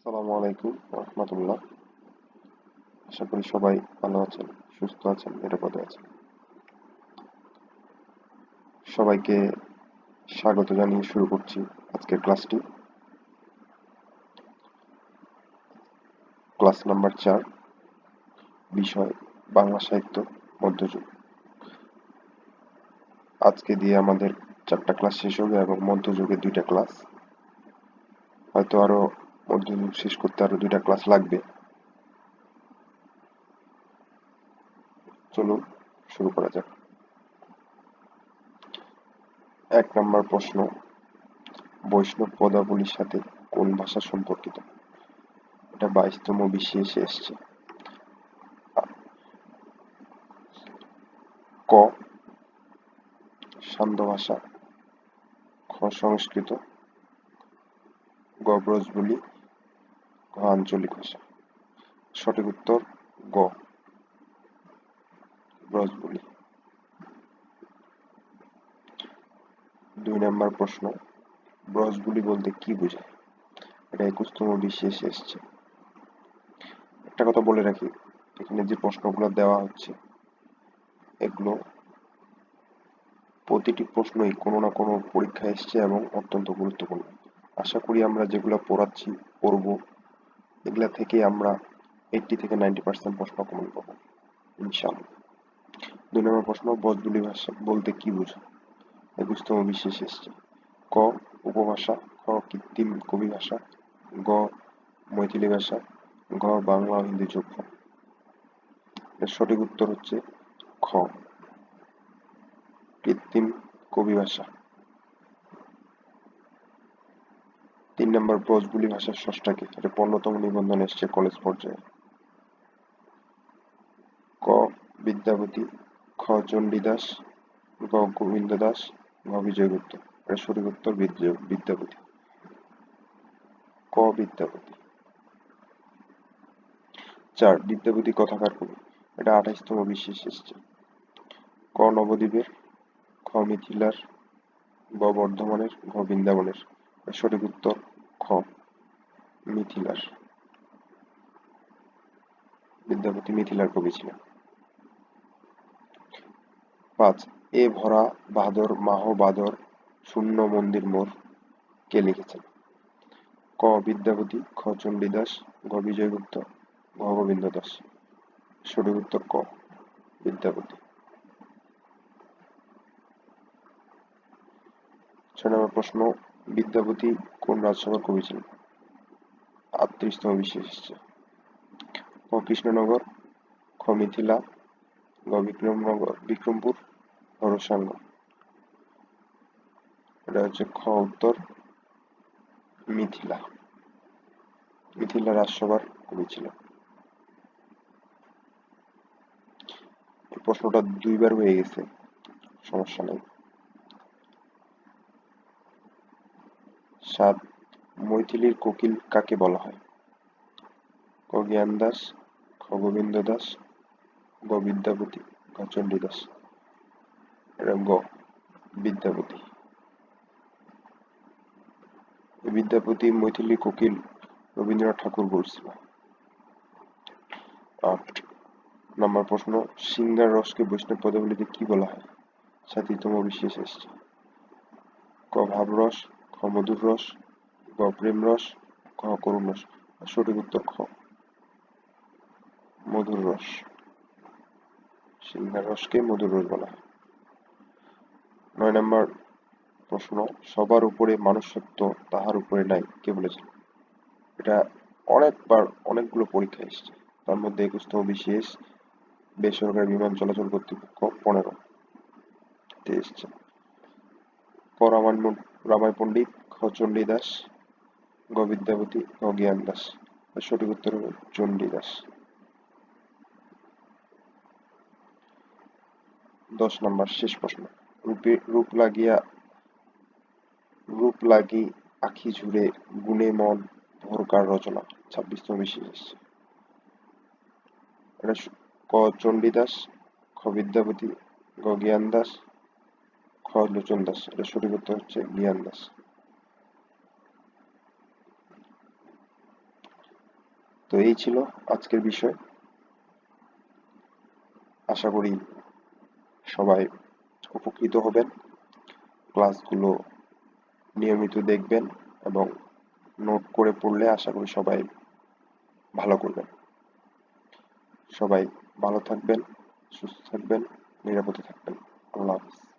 আসসালামু আলাইকুম রহমতুল্লাহ। আশা করি সবাই ভালো আছেন, সুস্থ আছেন, নিরাপদে আছেন। সবাইকে স্বাগত জানিয়ে শুরু করছি আজকের ক্লাসটি। ক্লাস নাম্বার চার, বিষয় বাংলা সাহিত্য, মধ্যযুগ। আজকে দিয়ে আমাদের চারটা ক্লাস শেষ হবে এবং মধ্যযুগের দুইটা ক্লাস। হয়তো আরও মধ্যযুগ শেষ করতে আরও দুইটা ক্লাস লাগবে। চলুন, শুরু করা যাক। এক নম্বর প্রশ্ন, বৈষ্ণব পদাবলীর সাথে কোন ভাষা সম্পর্কিত? এটা বাইশতম বিশ্বে এসে এসছে। ক, সান্ধ্য ভাষা, খ, সংস্কৃত, গ, ব্রজবুলি ঘ আঞ্চলিক ভাষা। সঠিক উত্তর গ। ব্রজবুলি। দুই নম্বর প্রশ্ন, ব্রজবুলি বলতে কি বোঝায়? এটা একুশতম বিশ্বে এসে এসছে। একটা কথা বলে রাখি, এখানে যে প্রশ্নগুলো দেওয়া হচ্ছে, এগুলো প্রতিটি প্রশ্নই কোনো না কোনো পরীক্ষায় এসছে এবং অত্যন্ত গুরুত্বপূর্ণ। আশা করি আমরা যেগুলো পড়াচ্ছি, পড়ব এগুলা থেকে আমরা এইটটি থেকে নাইনটি পার্সেন্ট প্রশ্ন কমন পাবো, ইনশাআল্লাহ। দুই নম্বর প্রশ্ন বজবুলি ভাষা বলতে কি বোঝো? একুশতম বিশেষ এসছে। ক, উপভাষা, খ, কৃত্রিম কবি ভাষা, গ, মৈথিলি ভাষা, ঘ, বাংলা হিন্দি যোগ্য এর সঠিক উত্তর হচ্ছে খ। কৃত্রিম কবি ভাষা। তিন নম্বর ব্রজবুলি ভাষার ষষ্ঠাকে, এটা পনেরোতম নিবন্ধন এসছে কলেজ পর্যায়ে। ক বিদ্যাপতি খ, চণ্ডীদাস, গ গোবিন্দ দাস ঘ বিজয়গুপ্ত। এটা সঠিক উত্তর বিদ্যাপতি ক বিদ্যাপতি চার বিদ্যাপতি কথাকার কবি। এটা আঠাইশতম বিশেষ এসছে। ক, নবদ্বীপের, খ, মিথিলার, গ, বর্ধমানের ঘ বৃন্দাবনের। সঠিক উত্তর খ, মিথিলার। বিদ্যাপতি মিথিলার কবি ছিলেন। পাঁচ, এ ভরা বাদর মাহ বাদর শূন্য মন্দির মোর কে লিখেছেন? ক, বিদ্যাপতি খ, চণ্ডীদাস গ, বিজয়গুপ্ত ঘ গোবিন্দ দাস। সঠিক উত্তর ক, বিদ্যাপতি। ছয় নম্বর প্রশ্ন বিদ্যাপতি কোন রাজসভার কবি ছিলেন? আটত্রিশতম বিশেষ ক. কৃষ্ণনগর, খ. মিথিলা, গ. বিক্রমনগর, বিক্রমপুর ঘরসাঙ্গ এটা হচ্ছে খ উত্তর, মিথিলা। মিথিলা রাজসভার কবি ছিলেন। প্রশ্নটা দুইবার হয়ে গেছে, সমস্যা নেই। সাত মৈথিলীর কোকিল কাকে বলা হয়? ক জ্ঞান দাস খ গোবিন্দ দাস গ বিদ্যাপতি গ চণ্ডীদাস এটা গ বিদ্যাপতি বিদ্যাপতি মৈথিলী, কোকিল রবীন্দ্রনাথ ঠাকুর বলছিল। আট, নম্বর প্রশ্ন, সিঙ্গার রসকে বৈষ্ণব পদাবলিতে কি বলা হয়? সাথীতম বিশেষ এসছে। ক, ভাবরস খ মধুর রস গ প্রেম রস খ করুণ রস। সঠিক উত্তর খ। মধুর রস। সিংহার রসকে মধুর রস বলা হয়। নয় নম্বর প্রশ্ন, সবার উপরে মানুষত্ব তাহার উপরে নাই, কে বলেছেন এটা অনেকবার অনেকগুলো পরীক্ষা এসছে। তার মধ্যে একুশতম বিশেষ বেসরকারি বিমান চলাচল কর্তৃপক্ষ পনেরো এসছে। ক রামায় পণ্ডিত খ চণ্ডী দাস গ বিদ্যাপতি গ জ্ঞান দাস সঠিক উত্তর হবে চণ্ডী দাস। দশ নম্বর, শেষ প্রশ্ন। রূপে, রূপ লাগিয়া, রূপ লাগি আখি ঝুড়ে গুণে মন ভোরকার রচনা। ছাব্বিশতম বিশেষ। এসছে এটা ক চণ্ডীদাস খ বিদ্যাপতি গ জ্ঞান দাস খ লোচন দাস, এটা সঠিক উত্তর হচ্ছে জ্ঞান দাস। তো এই ছিল আজকের বিষয়। আশা করি সবাই উপকৃত হবেন। ক্লাসগুলো নিয়মিত দেখবেন এবং নোট করে পড়লে আশা করি সবাই ভালো করবেন। সবাই ভালো থাকবেন, সুস্থ থাকবেন, নিরাপদে থাকবেন। আল্লাহ হাফিজ।